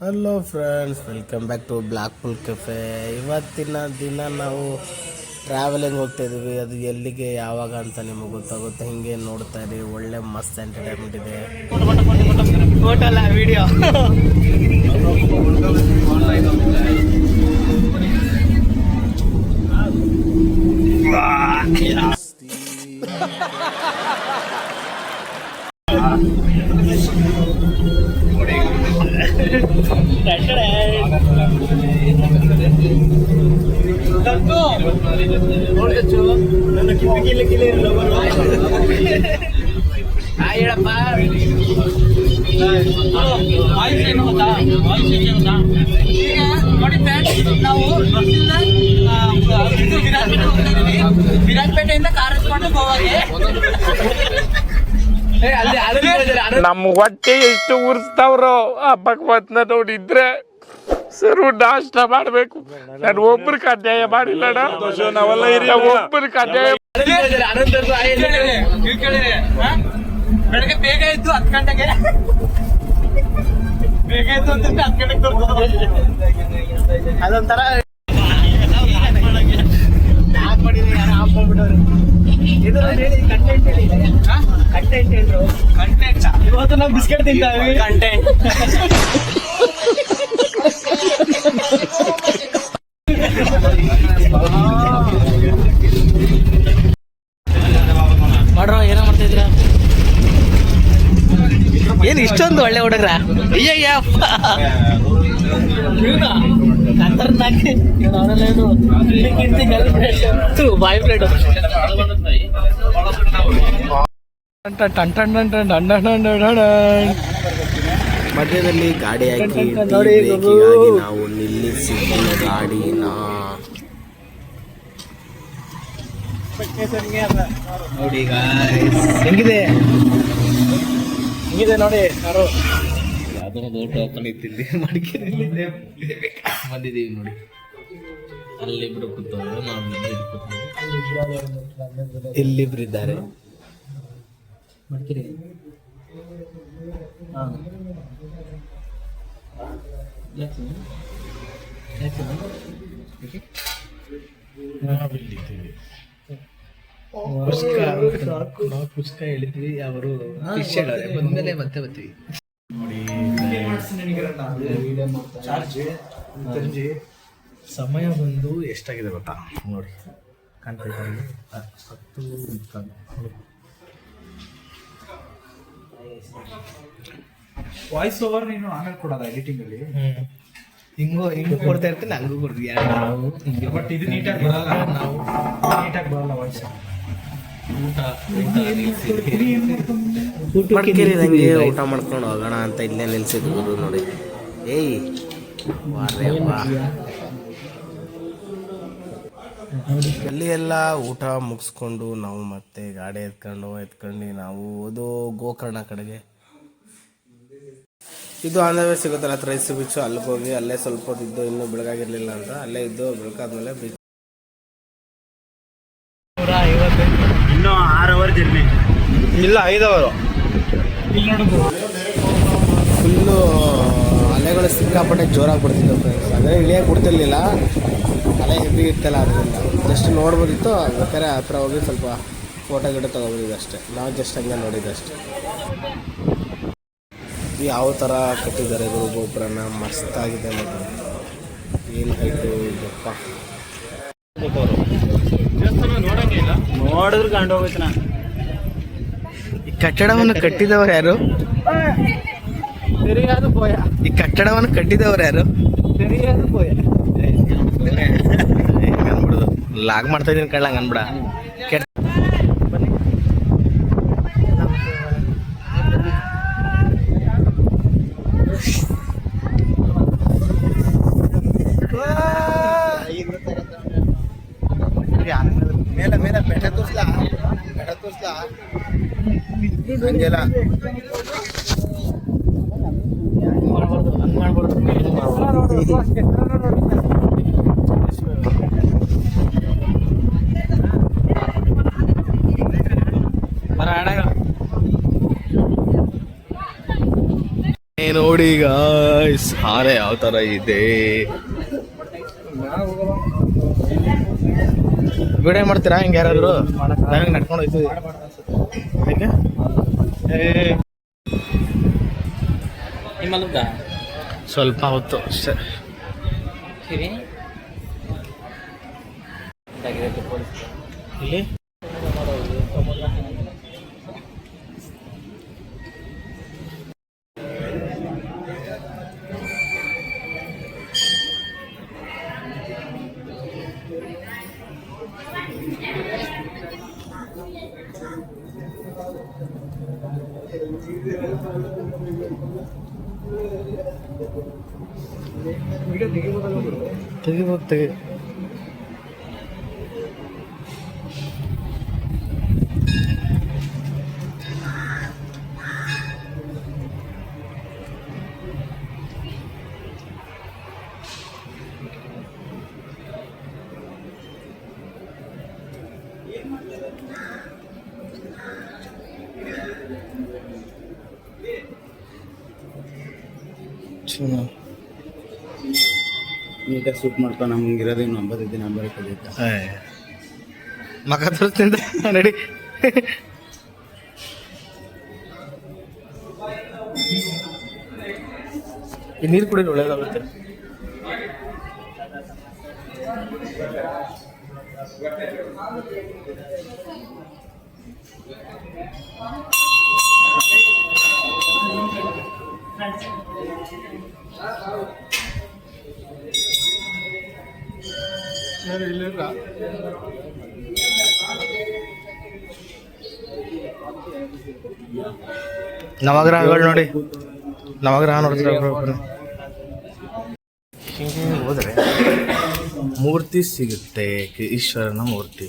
Hello friends welcome back to black pull cafe ಇವತ್ತಿನ ದಿನ ನಾವು ಟ್ರಾವೆಲಿಂಗ್ ಹೋಗ್ತಾ ಇದೀವಿ ಅದು ಎಲ್ಲಿಗೆ ಯಾವಾಗ ಅಂತ ನಿಮಗೆ ಗೊತ್ತಾಗುತ್ತೆ. ಹಿಂಗೆ ನೋಡ್ತಾ ಇರಿ. ಒಳ್ಳೆ ಮಸ್ತ್ ಎಂಟರ್ಟೈನ್ಮೆಂಟ್ ಇದೆ. ವಿಡಿಯೋ ನಮ್ ಹೊಟ್ಟೆ ಎಷ್ಟು ಉರ್ಸ್ತಾವ್ರೋ ಆ ಭಗವತ್ನ ನೋಡಿದ್ರೆ. ಸರು ನಾಷ್ಟ ಮಾಡ್ಬೇಕು. ನಾನು ಒಬ್ರಿಗೆ ಅನ್ಯಾಯ ಮಾಡಿಲ್ಲ ಒಬ್ಬರಿಗೆ ಅನ್ಯಾಯ? ಬೆಳಗ್ಗೆ ಬೇಗ ಹತ್ತು ಗಂಟೆಗೆ. ಬೇಗ ಹತ್ತು ಗಂಟೆಗೆ ಅದೊಂಥರ ಕಂಟೆಂಟ್ ಇವತ್ತು ನಾವು ಬಿಸ್ಕೆಟ್ ತಿಂತಾವೆ ಕಂಟೆಂಟ್ ಮಾಡ್ರ ಏನ ಮಾಡ್ತಿದ್ರ ಏನ್ ಇಷ್ಟೊಂದು ಒಳ್ಳೆ ಹುಡುಗ್ರ ಅಯ್ಯಯ್ಯ ಖತರ್ನಾಕ್ ಬಾಯ್ ಪ್ಲೇಟ್ ಮಧ್ಯದಲ್ಲಿ ಗಾಡಿ ಹಾಕಿ ಬ್ರೇಕಿಗಾಗಿ ನಾವು ನಿಲ್ಲಿಸಿದ್ದು ಗಾಡಿನ. ನೋಡಿ ಹೆಂಗಿದೆ? ಹೆಂಗಿದೆ ನೋಡಿ? ಯಾರು? ಯಾವುದೋ ಮಡಿಕೇರಿಯಲ್ಲಿ ಬಂದಿದ್ದೀವಿ ನೋಡಿ. ಅಲ್ಲಿಬ್ರು ಕೂತವ್ರು ನಾವು ಇಲ್ಲಿಬ್ರು ಇದ್ದಾರೆ. ಮಡಿಕೇರಿ. ನಾವು ಪುಸ್ತಕ ಹೇಳಿದ್ವಿ ಅವರು ಬಂದ್ಮೇಲೆ ಮತ್ತೆ ಬರ್ತೀವಿ ನೋಡಿ ಸಮಯ ಬಂದು ಎಷ್ಟಾಗಿದೆ ಗೊತ್ತಾ ನೋಡಿ ಕಾಣ್ತಾ? ಹತ್ತು. ವಾಯ್ಸ್ ಓವರ್ ನೀನು ಆಮೇಲೆ ಕೊಡೋದ ಎಡಿಟಿಂಗ್ ಅಲ್ಲಿ? ಹಿಂಗು ಹಿಂಗು ಕೊಡ್ತಾ ಇರ್ತೀನಿ ಹಂಗೂ ಕೊಡ್ತೀವಿ ನಾವು ಹಿಂಗೆ ಬಟ್ ಇದು ನೀಟಾಗಿ ಬರಲ್ಲ ನಾವು ನೀಟಾಗಿ ಬರಲ್ಲ ವಾಯ್ಸ್ ಮಡಿಕೇರಿ ಹಂಗೆ ಊಟ ಮಾಡ್ಕೊಂಡು ಹೋಗೋಣ ಅಂತ ಇಲ್ಲೇ ನಿಲ್ಸಿದ್ರು ನೋಡಿ. ಏಯ್ ವಾರೇ ವಾ ಅಲ್ಲಿ ಎಲ್ಲ ಊಟ ಮುಗಿಸ್ಕೊಂಡು ನಾವು ಮತ್ತೆ ಗಾಡಿ ಎತ್ಕೊಂಡು ಎತ್ಕೊಂಡು ನಾವು ಓದೋ ಗೋಕರ್ಣ ಕಡೆಗೆ. ಇದು ಆಂಧ್ರವೇ ಸಿಗುತ್ತಲ್ಲ ತ್ರೈಸಿ ಬೀಚು ಅಲ್ಲಿಗೆ ಹೋಗಿ ಅಲ್ಲೇ ಸ್ವಲ್ಪ ಹೊತ್ತು ಇದ್ದು ಇನ್ನೂ ಬೆಳಗಾಗಿರ್ಲಿಲ್ಲ ಅಂತ ಅಲ್ಲೇ ಇದ್ದು ಬೆಳಕಾದ್ಮೇಲೆ ಬೀಚ್. ಇನ್ನು ಆರ್ ಅವರ್ ಜರ್ನಿ. ಇಲ್ಲ ಐದು ಫುಲ್ಲು ಅಲೆಗಳು ಸಿಕ್ಕಾಪಟ್ಟೆ ಜೋರಾಗಿ ಬಿಡ್ತಿದ್ದೆ ಫ್ರೆಂಡ್ಸ್ ಅಂದರೆ ಇಳಿಯಕ್ಕೆ ಬಿಡ್ತಿರ್ಲಿಲ್ಲ ಅಲೆ ಹೆವಿ ಇರ್ತಲ್ಲ ಅದರಿಂದ. ಜಸ್ಟ್ ನೋಡ್ಬೋದಿತ್ತು ಬೇಕಾದ್ರೆ ಹತ್ರ ಹೋಗಿ ಸ್ವಲ್ಪ ಫೋಟೋ ಗಿಡ ತೊಗೊಬೋದಿದ್ದು ಅಷ್ಟೇ. ನಾವು ಜಸ್ಟ್ ಹಂಗೆ ನೋಡಿದ್ದು ಅಷ್ಟೇ. ಯಾವ ಥರ ಕಟ್ಟಿದ್ದಾರೆ ಇದು ಗೋಪುರನ ಮಸ್ತಾಗಿದೆ ಮತ್ತು. ಏನು ಹೈಟು ಇದಪ್ಪ ನೋಡಿದ್ರು ಕಂಡು ಹೋಗುತ್ತೆ ನಾ ಈ ಕಟ್ಟಡವನ್ನು ಕಟ್ಟಿದವರು ಯಾರು? ಸರಿಯಾದ ಬೋಯ ಈ ಕಟ್ಟಡವನ್ನು ಕಟ್ಟಿದವರು ಯಾರು? ಸರಿಯಾದ ಪೋಯ ಅನ್ಬಿಡುದು ಲಾಗ್ ಮಾಡ್ತಾ ಇದೀನಿ ಕಳ್ಳಂಗ ಅನ್ಬಿಡ ಕೆಟ್ಟ ಮೇಲೆ ಮೇಲೆ ಬೆಟ್ಟ ತೋರ್ಸ್ಲಾ? ಬೆಟ್ಟ ತೋರ್ಸ್ಲಾ? ಹಂಗೆಲ್ಲ. ನೋಡಿ ಈಗ ಸಾರೆ ಹಾರೆ ಯಾವ ಥರ ಇದೆ. ವಿಡಿಯೋ ಮಾಡ್ತೀರಾ? ಹಿಂಗೆ ಯಾರಾದ್ರು? ನನಗೆ ನಡ್ಕೊಂಡು ಯಾಕೆ? ನಿಮ್ಮಲ್ಲದ ಸ್ವಲ್ಪ ಹೊತ್ತು ಅಷ್ಟೇ 우리가 되게 못하려고 그러고 되게 못 되게 지 ನೀಟಾಗಿ ಸೂಟ್ ಮಾಡ್ಕೊಂಡು ನಮ್ಗೆ ಇರೋದು ಇನ್ನು ಒಂಬತ್ತು ದಿನ ಕಲಿಯುತ್ತೆ. ಮಗ ತೋರಿಸ್ತಿಂದ ಈ ನೀರು ಕುಡಿದ್ರೆ ಒಳ್ಳೇದಾಗುತ್ತೆ. ನವಗ್ರಹಗಳು ನೋಡಿ. ನವಗ್ರಹ ನೋಡ್ತಾರೆ. ಹಿಂಗೆ ಹೋದರೆ ಮೂರ್ತಿ ಸಿಗುತ್ತೆ. ಈಶ್ವರನ ಮೂರ್ತಿ.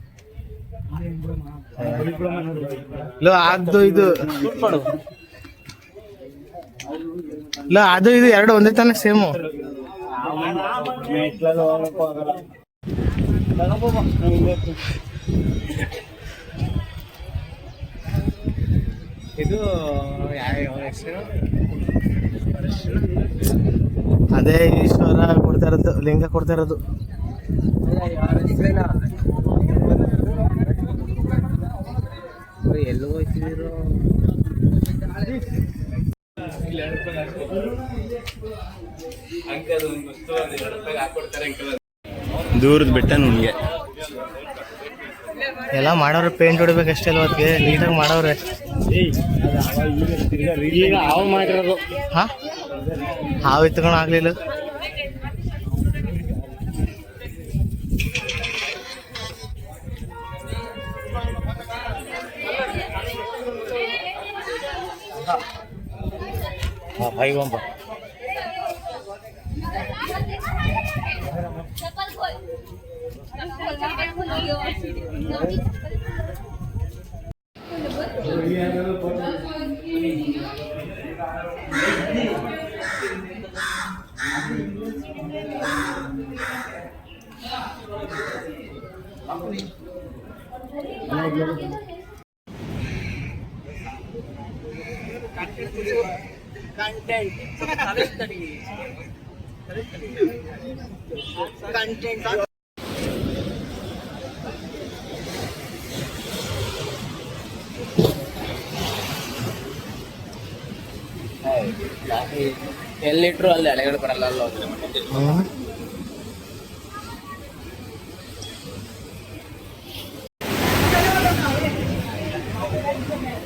ಅದು ಇದು. ಇಲ್ಲ ಅದು ಇದು ಎರಡು ಒಂದೇ ತಾನೆ ಸೇಮು. ಇದು ಅದೇ ಈಶ್ವರ ಕೊಡ್ತಾ ಇರೋದು ಲಿಂಗ ಕೊಡ್ತಾ ಇರೋದು. ಎಲ್ಲೋ ಹೋಗ್ತಿದ್ದೀರೋ ದೂರದ ಬೆಟ್ಟ ನುಣ್ಗೆ ಎಲ್ಲ ಮಾಡೋರು ಪೇಂಟ್ ಹೊಡಿಬೇಕಷ್ಟೇ ಅಲ್ವ ಅದಕ್ಕೆ? ನೀಟಾಗಿ ಮಾಡೋರೆ ಹಾವು ಮಾಡಿರೋದು. ಹಾ? ಹಾವು ಎತ್ಕೊಂಡು ಆಗ್ಲಿಲ್ಲ. ભાઈ વાંબો Thank you. ಕಂಟೆಂಟ್ ಕಂಟೆಂಟ್ ಎಲ್ಲಿಟ್ರು ಅಲ್ಲಿ ಅಲೆಗಳು ಬರಲ್ಲ ಅಲ್ಲ